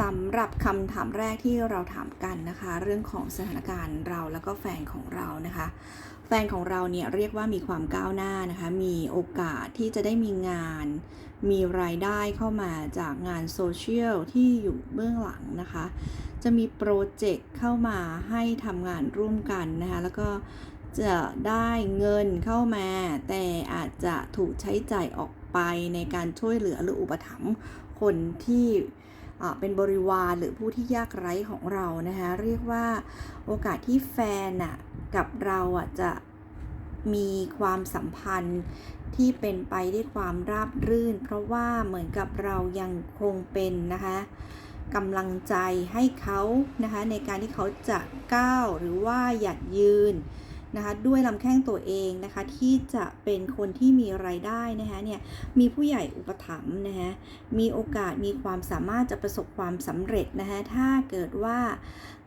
สำหรับคำถามแรกที่เราถามกันนะคะ เรื่องของสถานการณ์เราแล้วก็แฟนของเรานะคะ แฟนของเราเนี่ยเรียกว่ามีความก้าวหน้านะคะ มีโอกาสที่จะได้มีงาน มีรายได้เข้ามาจากงานโซเชียลที่อยู่เบื้องหลังนะคะ จะมีโปรเจกต์เข้ามาให้ทำงานร่วมกันนะคะ แล้วก็จะได้เงินเข้ามา แต่อาจจะถูกใช้จ่ายออกไปในการช่วยเหลือหรืออุปถัมภ์คนที่ เป็นบริวารหรือผู้ที่ยากไร้ของเรานะคะเรียกว่าโอกาสที่แฟนน่ะกับเราอะจะมีความสัมพันธ์ที่เป็นไปด้วยความราบรื่น เพราะว่าเหมือนกับเรายังคงเป็นนะคะกำลังใจให้เขานะคะในการที่เขาจะก้าวหรือว่าหยัดยืน นะคะด้วยลำแข้งตัวเองนะคะที่จะเป็นคนที่มีไรายได้นะคะเนี่ยมีผู้ใหญ่อุปถัมภ์นะคะมีโอกาสมีความสามารถจะประสบความสำเร็จนะคะถ้าเกิดว่า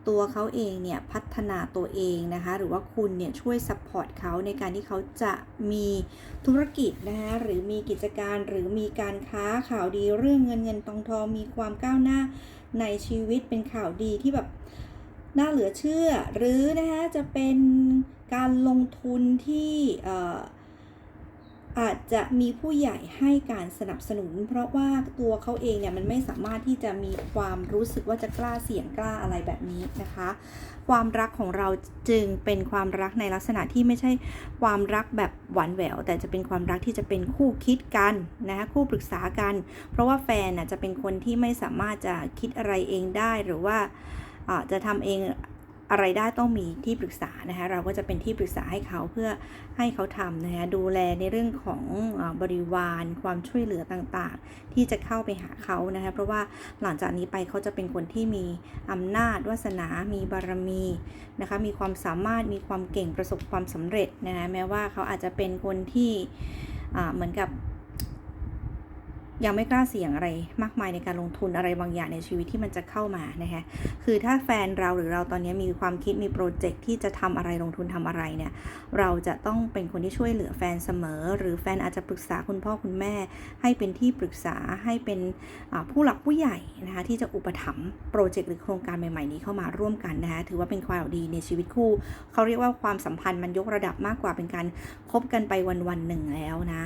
ตัวเขาเองเนี่ยพัฒนาตัวเองนะคะหรือว่าคุณเนี่ยช่วยซัพพอร์ตเขาในการที่เขาจะมีธุรกิจนะคะหรือมีกิจการหรือมีการค้าข่าวดีเรื่องเงินเงินทองทองมีความก้าวหน้าในชีวิตเป็นข่าวดีที่แบบน่าเหลือเชื่อ หรือนะคะจะเป็น การลงทุนที่อาจจะมีผู้ใหญ่ให้การสนับสนุน เพราะว่าตัวเขาเองเนี่ยมันไม่สามารถที่จะมีความรู้สึกว่าจะกล้าเสี่ยงกล้าอะไรแบบนี้นะคะ ความรักของเราจึงเป็นความรักในลักษณะที่ไม่ใช่ความรักแบบหวานแหวว แต่จะเป็นความรักที่จะเป็นคู่คิดกันนะคะคู่ปรึกษากัน เพราะว่าแฟนน่ะจะเป็นคนที่ไม่สามารถจะคิดอะไรเองได้หรือว่าอ่าจะทำเอง อะไรได้ต้องมีที่ปรึกษานะคะเราก็จะเป็นที่ปรึกษาให้เขาเพื่อให้เขาทำนะคะดูแลในเรื่องของบริวาร ความช่วยเหลือต่างๆ ที่จะเข้าไปหาเขานะคะเพราะว่าหลังจากนี้ไปเขาจะเป็นคนที่มีอำนาจวาสนา มีบารมีนะคะมีความสามารถมีความเก่งประสบความสำเร็จนะคะแม้ว่าเขาอาจจะเป็นคนที่เหมือนกับ ยังไม่กล้าเสี่ยงอะไรมากมายในการลงทุนอะไรบางอย่างในชีวิตที่มันจะเข้ามานะคะคือถ้าแฟนเราหรือเราตอนนี้มีความคิดมีโปรเจกต์ที่จะทำอะไรลงทุนทำอะไรเนี่ยเราจะต้องเป็นคนที่ช่วยเหลือแฟนเสมอ หรือแฟนอาจจะปรึกษาคุณพ่อคุณแม่ ให้เป็นที่ปรึกษาให้เป็นผู้หลักผู้ใหญ่นะคะที่จะอุปถัมภ์โปรเจกต์หรือโครงการใหม่ๆนี้เข้ามาร่วมกันนะคะถือว่าเป็นความดีในชีวิตคู่ เขาเรียกว่าความสัมพันธ์มันยกระดับมากกว่าเป็นการคบกันไปวันๆหนึ่งแล้วนะ